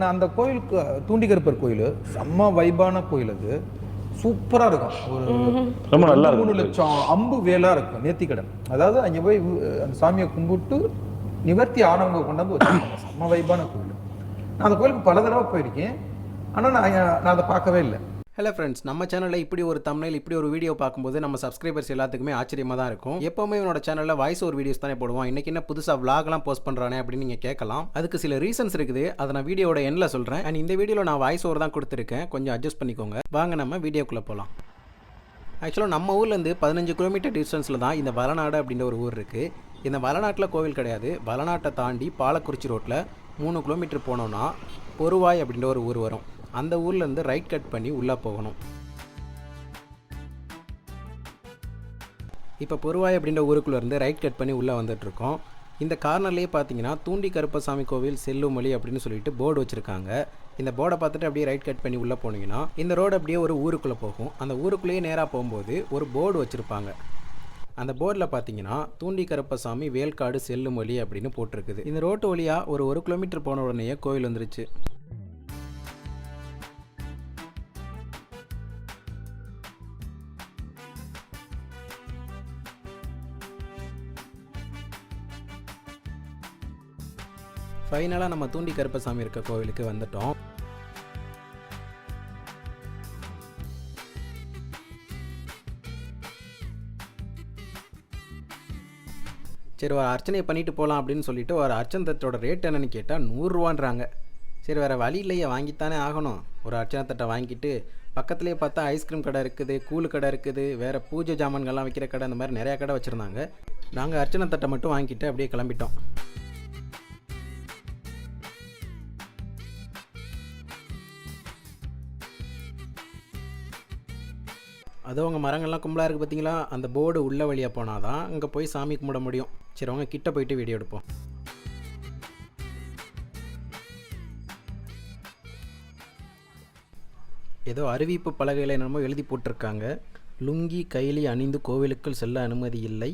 நான் அந்த கோயிலுக்கு தூண்டிகருப்பர் கோயில் செம்ம வைபான கோயில் அது. சூப்பரா இருக்கும். ஒரு ரொம்ப நல்லா ரெண்டு, மூணு லட்சம் அம்பு வேலா இருக்கும் நேர்த்திக்கடன் அதாவது அங்க போய் அந்த சாமியை கும்பிட்டு நிவர்த்தி ஆனவங்க கொண்டாந்து வச்சிருக்காங்க. செம்ம வைபான கோயில். நான் அந்த கோயிலுக்கு பல தடவை போயிருக்கேன். ஆனா நான் நான் அதை பார்க்கவே இல்லை. ஹலோ ஃப்ரெண்ட்ஸ் நம்ம சேனலில் இப்படி ஒரு தமிழில் இப்படி ஒரு வீடியோ பார்க்கும்போது நம்ம சப்ஸ்கிரைபர்ஸ் எல்லாத்துக்குமே ஆச்சரியமாக தான் இருக்கும். எப்போவுமே என்னோட சேனலில் வாய்ஸ் ஒரு வீடியோஸ் தானே போடுவோம். இன்றைக்கி என்ன புதுசாக விளாக்லாம் போஸ்ட் பண்ணுறானே அப்படின்னு நீங்கள் கேட்கலாம். அதுக்கு சில ரீசன்ஸ் இருக்குது. அதை நான் வீடியோட எண்ணில் சொல்கிறேன் அண்ட் இந்த வீடியோவில் நான் வாய்ஸ் ஓவர் தான் கொடுத்துருக்கேன். கொஞ்சம் அட்ஜஸ்ட் பண்ணிக்கோங்க. வாங்க நம்ம வீடியோக்குள்ளே போகலாம் ஆக்சுவலாக நம்ம ஊர்லேருந்து பதினஞ்சு கிலோமீட்டர் டிஸ்டன்ஸில் தான் இந்த வளநாடு அப்படின்ற ஒரு ஊர் இருக்குது இந்த வளநாட்டில் கோவில் கிடையாது. வளநாட்டை தாண்டி பாலக்குறிச்சி ரோட்டில் மூணு கிலோமீட்டர் போனோம்னா பொருவாய் அப்படின்ற ஒரு ஊர் வரும். அந்த ஊர்லேருந்து ரைட் கட் பண்ணி உள்ளே போகணும். இப்போ பொருவாய் அப்படின்ற ஊருக்குள்ளேருந்து ரைட் கட் பண்ணி உள்ளே வந்துட்டுருக்கோம் இந்த கார்னர்லேயே பார்த்தீங்கன்னா தூண்டி கருப்பசாமி கோவில் செல்லுமொழி அப்படின்னு சொல்லிட்டு போர்டு வச்சுருக்காங்க. இந்த போர்டை பார்த்துட்டு அப்படியே ரைட் கட் பண்ணி உள்ளே போனீங்கன்னா இந்த ரோடு அப்படியே ஒரு ஊருக்குள்ளே போகும். அந்த ஊருக்குள்ளேயே நேராக போகும்போது ஒரு போர்டு வச்சுருப்பாங்க. அந்த போர்டில் பார்த்தீங்கன்னா தூண்டி கருப்பசாமி வேல்காடு செல்லுமொழி அப்படின்னு போட்டிருக்குது. இந்த ரோட்டு வழியாக ஒரு ஒரு கிலோமீட்டர் போன உடனேயே கோவில் வந்துருச்சு. ஃபைனலாக நம்ம தூண்டி கருப்பசாமி இருக்க கோவிலுக்கு வந்துட்டோம். சரி ஒரு அர்ச்சனை பண்ணிட்டு போகலாம் அப்படின்னு சொல்லிட்டு ஒரு அர்ச்சனை தட்டோட ரேட் என்னன்னு கேட்டால் நூறுரூவான்றாங்க. சரி வேறு வழி இல்லையே வாங்கித்தானே ஆகணும். ஒரு அர்ச்சனை தட்டை வாங்கிட்டு பக்கத்துலேயே பார்த்தா ஐஸ்கிரீம் கடை இருக்குது கூழு கடை இருக்குது வேறு பூஜை ஜாமான்கள்லாம் விற்கிற கடை அந்த மாதிரி நிறையா கடை வச்சுருந்தாங்க. நாங்கள் அர்ச்சனை தட்டை மட்டும் வாங்கிட்டு அப்படியே கிளம்பிட்டோம். அதுவும் அவங்க மரங்கள்லாம் கும்பலாக இருக்குது பார்த்தீங்களா அந்த போர்டு உள்ள வழியாக போனால் தான் அங்கே போய் சாமி கும்பிட முடியும். சரி அவங்க கிட்ட போயிட்டு வீடியோ எடுப்போம். ஏதோ அறிவிப்பு பலகையில் என்னமோ எழுதி போட்டிருக்காங்க. லுங்கி கைலி அணிந்து கோவிலுக்குள் செல்ல அனுமதி இல்லை.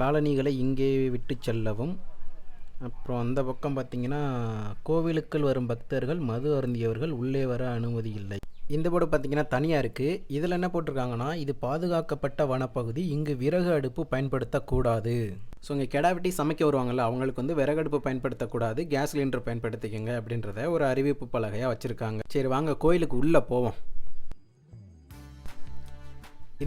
காலனிகளை காலணிகளை இங்கே விட்டு செல்லவும். அப்புறம் அந்த பக்கம் பார்த்திங்கன்னா கோவிலுக்குள் வரும் பக்தர்கள் மது அருந்தியவர்கள் உள்ளே வர அனுமதி இல்லை. இந்த போர்டு பார்த்தீங்கன்னா தனியாக இருக்குது இதில் என்ன போட்டிருக்காங்கன்னா இது பாதுகாக்கப்பட்ட வனப்பகுதி இங்கு விறகு அடுப்பு பயன்படுத்தக்கூடாது. ஸோ இங்கே கெடா வெட்டி சமைக்க வருவாங்கல்ல அவங்களுக்கு வந்து விறகு அடுப்பு பயன்படுத்தக்கூடாது கேஸ் சிலிண்டர் பயன்படுத்திக்கங்க அப்படின்றத ஒரு அறிவிப்பு பலகையாக வச்சுருக்காங்க. சரி வாங்க கோயிலுக்கு உள்ளே போவோம்.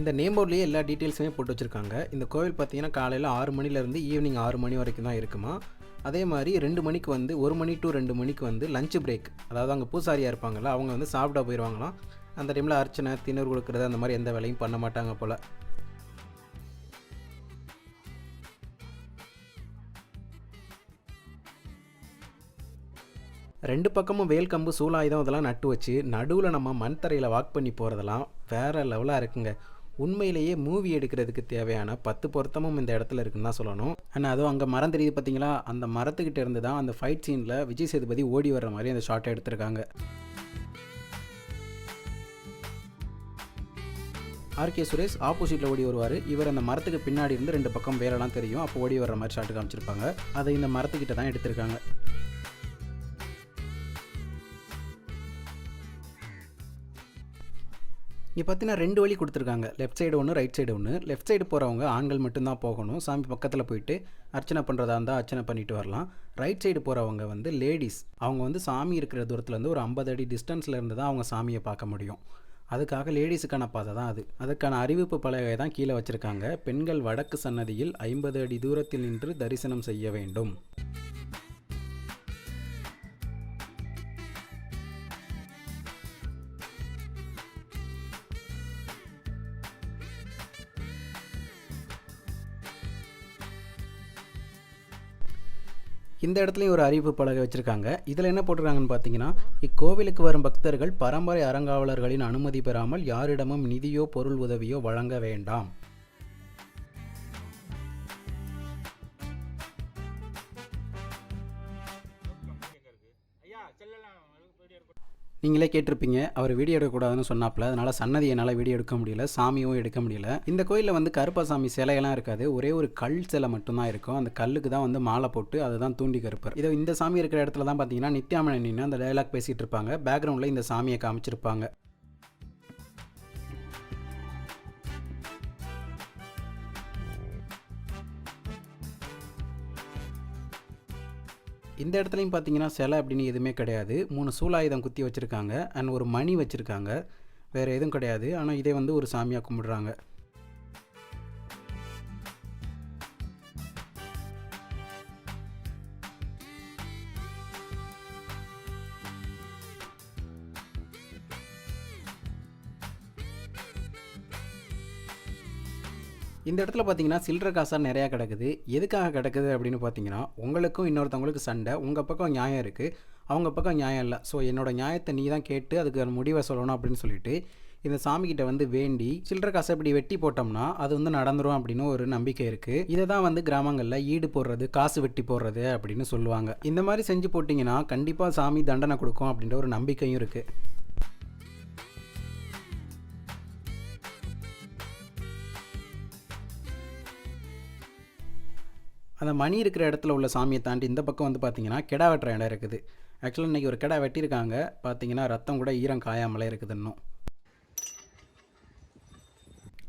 இந்த நேம் போர்ட்லேயே எல்லா டீட்டெயில்ஸுமே போட்டு வச்சுருக்காங்க. இந்த கோவில் பார்த்தீங்கன்னா காலையில் ஆறு மணிலேருந்து ஈவினிங் ஆறு மணி வரைக்கும் தான் இருக்குமா? அதே மாதிரி ரெண்டு மணிக்கு வந்து ஒரு மணி டு ரெண்டு மணிக்கு வந்து லஞ்ச் பிரேக் அதாவது அங்கே பூசாரியாக இருப்பாங்கல்ல அவங்க வந்து சாப்பிட போயிடுவாங்களாம் அந்த டைமில் அர்ச்சனை திணறு கொடுக்குறது அந்த மாதிரி எந்த வேலையும் பண்ண மாட்டாங்க போல். ரெண்டு பக்கமும் வேல் கம்பு சூலாயுதம் இதெல்லாம் நட்டு வச்சு நடுவில் நம்ம மண் தரையில் வாக் பண்ணி போகிறதெல்லாம் வேறு லெவலாக இருக்குங்க. உண்மையிலேயே மூவி எடுக்கிறதுக்கு தேவையான பத்து பொருத்தமும் இந்த இடத்துல இருக்குன்னு தான் சொல்லணும். அண்ட் அதுவும் அங்கே மரம் தெரியுது பார்த்தீங்களா அந்த மரத்துக்கிட்ட இருந்து தான் அந்த ஃபைட் சீனில் விஜய் சேதுபதி ஓடி வர்ற மாதிரி அந்த ஷாட்டை எடுத்திருக்காங்க. ஆர்கே சுரேஷ் ஆப்போசிட்டில் ஓடி வருவார். இவர் அந்த மரத்துக்கு பின்னாடி இருந்து ரெண்டு பக்கம் வேலைலாம் தெரியும். அப்போ ஓடி வர்ற மாதிரி ஷாட்டு காமிச்சிருப்பாங்க. அதை இந்த மரத்துக்கிட்ட தான் எடுத்திருக்காங்க. இங்கே பார்த்தீங்கன்னா ரெண்டு வழி கொடுத்துருக்காங்க. லெஃப்ட் சைடு ஒன்று ரைட் சைடு ஒன்று லெஃப்ட் சைடு போகிறவங்க ஆண்கள் மட்டும்தான் போகணும். சாமி பக்கத்தில் போயிட்டு அர்ச்சனை பண்ணுறதா இருந்தால் அர்ச்சனை பண்ணிட்டு வரலாம். ரைட் சைடு போகிறவங்க வந்து லேடிஸ் அவங்க வந்து சாமி இருக்கிற தூரத்துலேருந்து ஒரு ஐம்பது அடி டிஸ்டன்ஸில் இருந்து தான் அவங்க சாமியை பார்க்க முடியும். அதுக்காக லேடிஸுக்கான பாதை தான் அது. அதுக்கான அறிவிப்பு பலகை தான் கீழே வச்சுருக்காங்க. பெண்கள் வடக்கு சன்னதியில் ஐம்பது அடி தூரத்தில் நின்று தரிசனம் செய்ய வேண்டும். இந்த இடத்துலையும் ஒரு அறிவிப்பு பலகை வச்சுருக்காங்க. இதில் என்ன போட்டிருக்காங்கன்னு பார்த்தீங்கன்னா இக்கோவிலுக்கு வரும் பக்தர்கள் பரம்பரை அறங்காவலர்களின் அனுமதி பெறாமல் யாரிடமும் நிதியோ பொருள் உதவியோ வழங்க வேண்டாம். நீங்களே கேட்டிருப்பீங்க அவர் வீடியோ எடுக்கக்கூடாதுன்னு சொன்னாப்ல அதனால் சன்னதி என்னால் வீடியோ எடுக்க முடியல சாமியும் எடுக்க முடியல. இந்த கோயிலில் வந்து கருப்பசாமி சிலையெல்லாம் இருக்காது ஒரே ஒரு கல் சிலை மட்டும்தான் இருக்கும். அந்த கல்லுக்கு தான் வந்து மாலை போட்டு அதை தான் தூண்டி கருப்பர். இதோ இந்த சாமி இருக்கிற இடத்துல தான் பார்த்தீங்கன்னா நித்யாமணி நின்று அந்த டைலாக் பேசிகிட்டு இருப்பாங்க. பேக்ரவுண்டில் இந்த சாமியை காமிச்சிருப்பாங்க. இந்த இடத்துலையும் பார்த்தீங்கன்னா சிலை அப்படின்னு எதுவுமே கிடையாது. மூணு சூலாயுதம் குத்தி வச்சுருக்காங்க. அண்ட் ஒரு மணி வச்சுருக்காங்க. வேறு எதுவும் கிடையாது. ஆனால் இதே வந்து ஒரு சாமியாக கும்பிடுறாங்க. இந்த இடத்துல பார்த்தீங்கன்னா சில்லற காசாக நிறையா கிடக்குது. எதுக்காக கிடக்குது அப்படின்னு பார்த்தீங்கன்னா உங்களுக்கும் இன்னொருத்தவங்களுக்கு சண்டை உங்கள் பக்கம் நியாயம் இருக்குது அவங்க பக்கம் நியாயம் இல்லை. ஸோ என்னோடய நியாயத்தை நீ தான் கேட்டு அதுக்கு முடிவை சொல்லணும் அப்படின்னு சொல்லிட்டு இந்த சாமிக்கிட்ட வந்து வேண்டி சில்லற காசை இப்படி வெட்டி போட்டோம்னா அது வந்து நடந்துரும் அப்படின்னு ஒரு நம்பிக்கை இருக்குது இதை தான் வந்து கிராமங்களில் ஈடு போடுறது காசு வெட்டி போடுறது அப்படின்னு சொல்லுவாங்க. இந்த மாதிரி செஞ்சு போட்டிங்கன்னா கண்டிப்பாக சாமி தண்டனை கொடுக்கும் அப்படின்ற ஒரு நம்பிக்கையும் இருக்குது அந்த மணி இருக்கிற இடத்துல உள்ள சாமியை தாண்டி இந்த பக்கம் வந்து பார்த்தீங்கன்னா கிடா வெட்டுற இடம் இருக்குது. ஆக்சுவலாக இன்றைக்கி ஒரு கிடா வெட்டியிருக்காங்க. பார்த்தீங்கன்னா ரத்தம் கூட ஈரம் காயாமலே இருக்குது இன்னும்.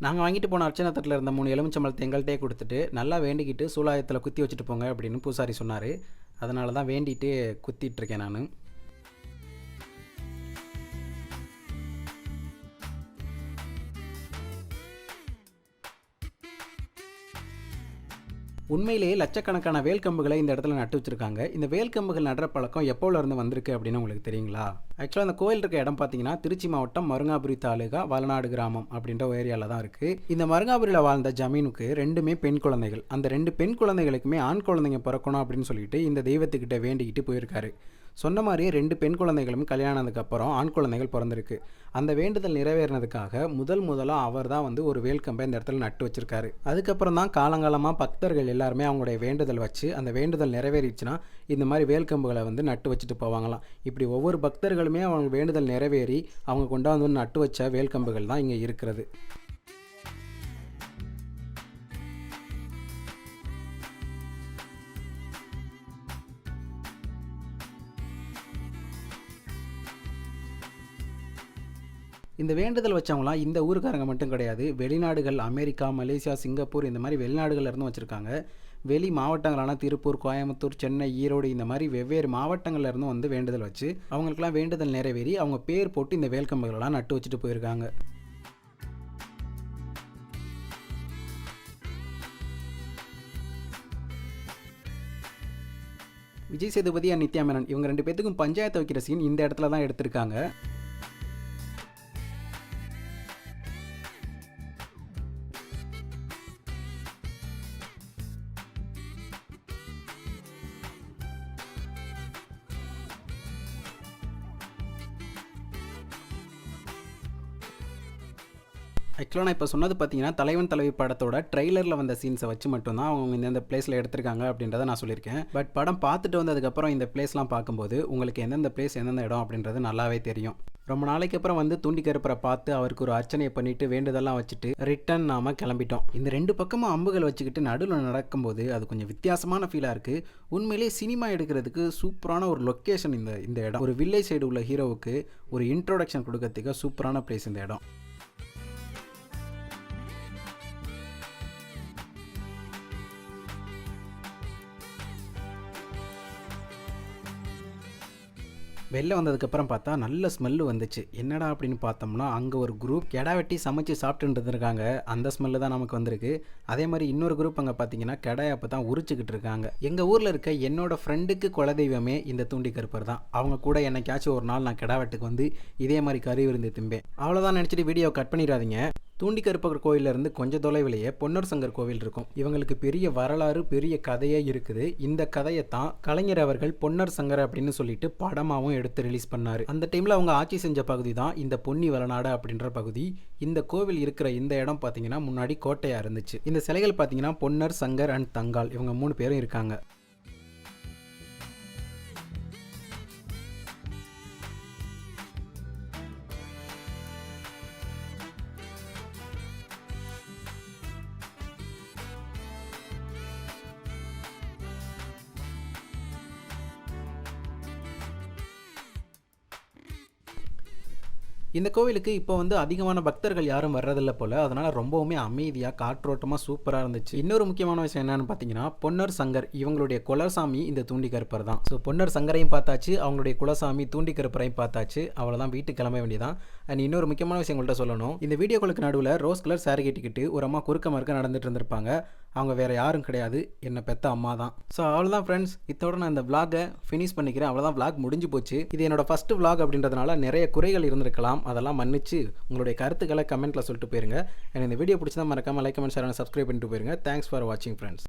நாங்கள் வாங்கிட்டு போன அர்ச்சனை தட்டில் இருந்த மூணு எலுமிச்சம்பழத்தை எங்கள்கிட்டே கொடுத்துட்டு நல்லா வேண்டிக்கிட்டு சூலாயத்தில் குத்தி வச்சுட்டு போங்க அப்படின்னு பூசாரி சொன்னார். அதனால தான் வேண்டிட்டு குத்திட்டுருக்கேன் நான். உண்மையிலேயே லட்சக்கணக்கான வேல் கம்புகளை இந்த இடத்துல நட்டு வச்சிருக்காங்க. இந்த வேல் கம்புகள் நடுற பழக்கம் எப்போலேருந்து வந்திருக்கு அப்படின்னு உங்களுக்கு தெரியுங்களா? ஆக்சுவலாக அந்த கோயில் இருக்க இடம் பார்த்தீங்கன்னா திருச்சி மாவட்டம் மருங்காபுரி தாலுகா வளநாடு கிராமம் அப்படின்ற ஒரு ஏரியாவில் தான் இருக்குது இந்த மருங்காபுரியில் வாழ்ந்த ஜமீனுக்கு ரெண்டுமே பெண் குழந்தைகள். அந்த ரெண்டு பெண் குழந்தைகளுக்குமே ஆண் குழந்தைங்க பிறக்கணும் அப்படின்னு சொல்லிட்டு இந்த தெய்வத்துக்கிட்ட வேண்டிக்கிட்டு போயிருக்காரு. சொன்ன மாதிரியே ரெண்டு பெண் குழந்தைகளும் கல்யாணத்துக்கு அப்புறம் ஆண் குழந்தைகள் பிறந்திருக்கு. அந்த வேண்டுதல் நிறைவேறினதுக்காக முதல் முதலாக அவர் தான் வந்து ஒரு வேல்கம்பை இந்த இடத்துல நட்டு வச்சிருக்காரு. அதுக்கப்புறம் தான் காலங்காலமாக பக்தர்கள் எல்லாருமே அவங்களுடைய வேண்டுதல் வச்சு அந்த வேண்டுதல் நிறைவேறிச்சுன்னா இந்த மாதிரி வேல்கம்புகளை வந்து நட்டு வச்சுட்டு போவாங்களாம். இப்படி ஒவ்வொரு பக்தர்களுமே அவங்க வேண்டுதல் நிறைவேறி அவங்க கொண்டாந்து நட்டு வச்ச வேல்கம்புகள் தான் இங்கே இருக்கிறது. இந்த வேண்டுதல் வச்சவங்களாம் இந்த ஊருக்காரங்க மட்டும் கிடையாது. வெளிநாடுகள் அமெரிக்கா மலேசியா சிங்கப்பூர் இந்த மாதிரி வெளிநாடுகள்ல இருந்தும் வச்சுருக்காங்க. வெளி மாவட்டங்களான திருப்பூர் கோயம்புத்தூர் சென்னை ஈரோடு இந்த மாதிரி வெவ்வேறு மாவட்டங்கள்ல இருந்தும் வந்து வேண்டுதல் வச்சு அவங்களுக்குலாம் வேண்டுதல் நிறைவேறி அவங்க பேர் போட்டு இந்த வேல்கம்புகளெல்லாம் நட்டு வச்சுட்டு போயிருக்காங்க. விஜய் சேதுபதி அண்ட் நித்யா மேனன் இவங்க ரெண்டு பேத்துக்கும் பஞ்சாயத்து வைக்கிற சீன் இந்த இடத்துல தான் எடுத்திருக்காங்க. ஆக்சுவலாக நான் இப்போ சொன்னது பார்த்தீங்கன்னா தலைவன் தலைவி படத்தோட ட்ரெய்லரில் வந்த சீன்ஸை வச்சு மட்டும்தான் அவங்க இந்த பிளேஸில் எடுத்திருக்காங்க அப்படின்றத நான் சொல்லியிருக்கேன். பட் படம் பார்த்துட்டு வந்ததுக்கப்புறம் இந்த பிளேஸ்லாம் பார்க்கும்போது உங்களுக்கு எந்தெந்த பிளேஸ் எந்தெந்த இடம் அப்படின்றது நல்லாவே தெரியும். ரொம்ப நாளைக்கு அப்புறம் வந்து தூண்டி கருப்பரை பார்த்து அவருக்கு ஒரு அர்ச்சனையை பண்ணிட்டு வேண்டுதெல்லாம் வச்சுட்டு ரிட்டன் நாம கிளம்பிட்டோம். இந்த ரெண்டு பக்கமும் அம்புகள் வச்சுக்கிட்டு நடுவில் நடக்கும்போது அது கொஞ்சம் வித்தியாசமான ஃபீலாக இருக்குது உண்மையிலேயே சினிமா எடுக்கிறதுக்கு சூப்பரான ஒரு லொக்கேஷன் இந்த இந்த இடம். ஒரு வில்லேஜ் சைடு உள்ள ஹீரோவுக்கு ஒரு இன்ட்ரோடக்ஷன் கொடுக்கறதுக்கு சூப்பரான பிளேஸ் இந்த இடம். வெளில வந்ததுக்கப்புறம் பார்த்தா நல்ல ஸ்மெல்லு வந்துச்சு. என்னடா அப்படின்னு பார்த்தோம்னா அங்கே ஒரு குரூப் கெடா வெட்டி சமைச்சு சாப்பிட்டு இருக்காங்க அந்த ஸ்மெல்லு தான் நமக்கு வந்திருக்கு. அதே மாதிரி இன்னொரு குரூப் அங்கே பார்த்தீங்கன்னா கெடாயை அப்போ தான் உரிச்சுக்கிட்டு இருக்காங்க. எங்கள் ஊரில் இருக்க என்னோட ஃப்ரெண்டுக்கு குலதெய்வமே இந்த தூண்டி கருப்பர் தான். அவங்க கூட என்னைக்காச்சும் ஒரு நாள் நான் கெடா வெட்டுக்கு வந்து இதே மாதிரி கறி விருந்து திம்பேன். அவ்வளோதான் நினச்சிட்டு வீடியோ கட் பண்ணிடாதீங்க. தூண்டி கருப்பர் இருந்து கொஞ்சம் தொலைவிலேயே பொன்னர் சங்கர் கோவில் இருக்கும். இவங்களுக்கு பெரிய வரலாறு பெரிய கதையே இருக்குது. இந்த கதையை தான் கலைஞர் அவர்கள் பொன்னர் சங்கர் அப்படின்னு சொல்லிட்டு படமாகவும் எடுத்து ரிலீஸ் பண்ணார். அந்த டைமில் அவங்க ஆட்சி செஞ்ச பகுதி தான் இந்த பொன்னி வளநாடு அப்படின்ற பகுதி. இந்த கோவில் இருக்கிற இந்த இடம் பார்த்தீங்கன்னா முன்னாடி கோட்டையாக இருந்துச்சு. இந்த சிலைகள் பார்த்தீங்கன்னா பொன்னர் சங்கர் அண்ட் தங்கால் இவங்க மூணு பேரும் இருக்காங்க. இந்த கோவிலுக்கு இப்போ வந்து அதிகமான பக்தர்கள் யாரும் வர்றதில்ல போல். அதனால் ரொம்பவுமே அமைதியாக காற்றோட்டமாக சூப்பராக இருந்துச்சு. இன்னொரு முக்கியமான விஷயம் என்னன்னு பார்த்தீங்கன்னா பொன்னர் சங்கர் இவங்களுடைய குலசாமி இந்த தூண்டி கருப்பர் தான். ஸோ பொன்னர் சங்கரையும் பார்த்தாச்சு அவங்களுடைய குலசாமி தூண்டி கருப்பரையும் பார்த்தாச்சு. அவ்வளோதான் வீட்டுக்கு கிளம்ப வேண்டியதான் அண்ட் இன்னொரு முக்கியமான விஷயம் உங்கள்கிட்ட சொல்லணும். இந்த வீடியோக்களுக்கு நடுவில் ரோஸ் கலர் சாரி கட்டிக்கிட்டு ஒரு அம்மா குறுக்க மறுக்க நடந்துட்டு இருந்திருப்பாங்க. அவங்க வேறு யாரும் கிடையாது. என்னை பெத்த அம்மா தான். ஸோ அவ்வளோதான் ஃப்ரெண்ட்ஸ் இதோட நான் இந்த விளாகை ஃபினிஷ் பண்ணிக்கிறேன். அவ்வளோதான் விளாக் முடிஞ்சு போச்சு. இது என்னோட ஃபஸ்ட்டு விளாக் அப்படின்றதுனால நிறைய குறைகள் இருந்திருக்கலாம். அதெல்லாம் மன்னிச்சு உங்களுடைய கருத்துக்களை கமெண்ட்டில் சொல்லிட்டு போயிருங்க. எனக்கு இந்த வீடியோ பிடிச்சதா மறக்காமல் லைக் கமெண்ட் ஷேர் சப்ஸ்கிரைப் பண்ணிட்டு போயிருங்க. தேங்க்ஸ் ஃபார் வாட்சிங் ஃப்ரெண்ட்ஸ்